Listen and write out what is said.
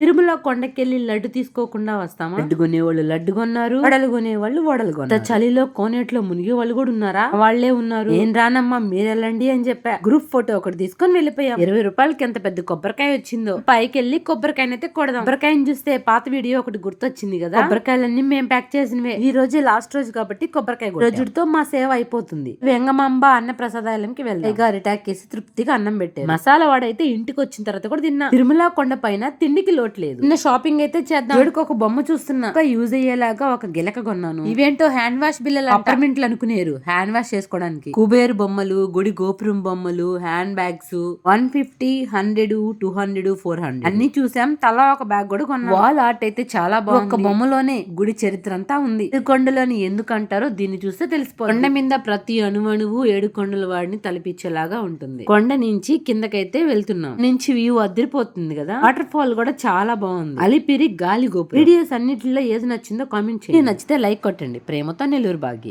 திரு తిరుమల కొండకెళ్ళి లడ్డు తీసుకోకుండా వస్తామా? లడ్డు కొనేవాళ్ళు లడ్డు కొన్నారు. వడలు కొనేవాళ్ళు వడలు కొన్నారు. చలిలో కోనేట్లో మునిగే వాళ్ళు కూడా ఉన్నారా? వాళ్ళే ఉన్నారు. ఏం రానమ్మా మీరెళ్ళండి అని చెప్పా. గ్రూప్ ఫోటో ఒకటి తీసుకొని వెళ్ళిపోయాం. ఇరవై రూపాయలకి ఎంత పెద్ద కొబ్బరికాయ వచ్చిందో. పైకి వెళ్ళి కొబ్బరికాయనైతే కొడదాం. కొబ్బరికాయని చూస్తే పాత వీడియో ఒకటి గుర్తొచ్చింది కదా? కొబ్బరికాయలన్నీ మేము ప్యాక్ చేసినవే. ఈ రోజు లాస్ట్ రోజు కాబట్టి కొబ్బరికాయ. రోజుతో మా సేవ అయిపోతుంది. వెంగమాంబ అన్న ప్రసాదాలయంకి వెళ్దాం. ఇక అరిటాక్ వేసి తృప్తిగా అన్నం పెట్టారు. మసాలా వాడైతే ఇంటికి వచ్చిన తర్వాత కూడా తిన్నా. తిరుమల కొండ పైన తిండికి లోటు లేదు. నిన్న షాపింగ్ అయితే చేద్దాం. జోడికి ఒక బొమ్మ చూస్తున్నా. ఒక యూజ్ అయ్యేలాగా ఒక గిలక కొన్నాను. ఇవేంటో హ్యాండ్ వాష్ బిల్లలు అపార్ట్మెంట్లు అనుకునేరు. హ్యాండ్ వాష్ చేసుకోవడానికి. కుబేర్ బొమ్మలు గుడి గోపురం బొమ్మలు hand bags one fifty hundred two hundred four hundred. అన్ని చూసాం. తలా ఒక బ్యాగ్ కూడా కొన్నాం వాల్ ఆర్ట్ అయితే చాలా బాగుంది. ఒక బొమ్మలోనే గుడి చరిత్ర అంతా ఉంది. కొండలోని ఎందుకు అంటారో దీన్ని చూస్తే తెలిసిపోతుంది. కొండ మీద ప్రతి అణువణువు ఏడు కొండల వాడిని తలపించేలాగా ఉంటుంది. కొండ నుంచి కిందకైతే వెళ్తున్నాం. నుంచి వ్యూ అదిరిపోతుంది కదా? వాటర్ ఫాల్ కూడా చాలా బాగుంది. అలిపిరి గాలి గోపురం. వీడియోస్ అన్నిటిలో ఏది నచ్చిందో కామెంట్ చేయండి. నచ్చితే లైక్ కొట్టండి. ప్రేమతో నెల్లూరు బాగి.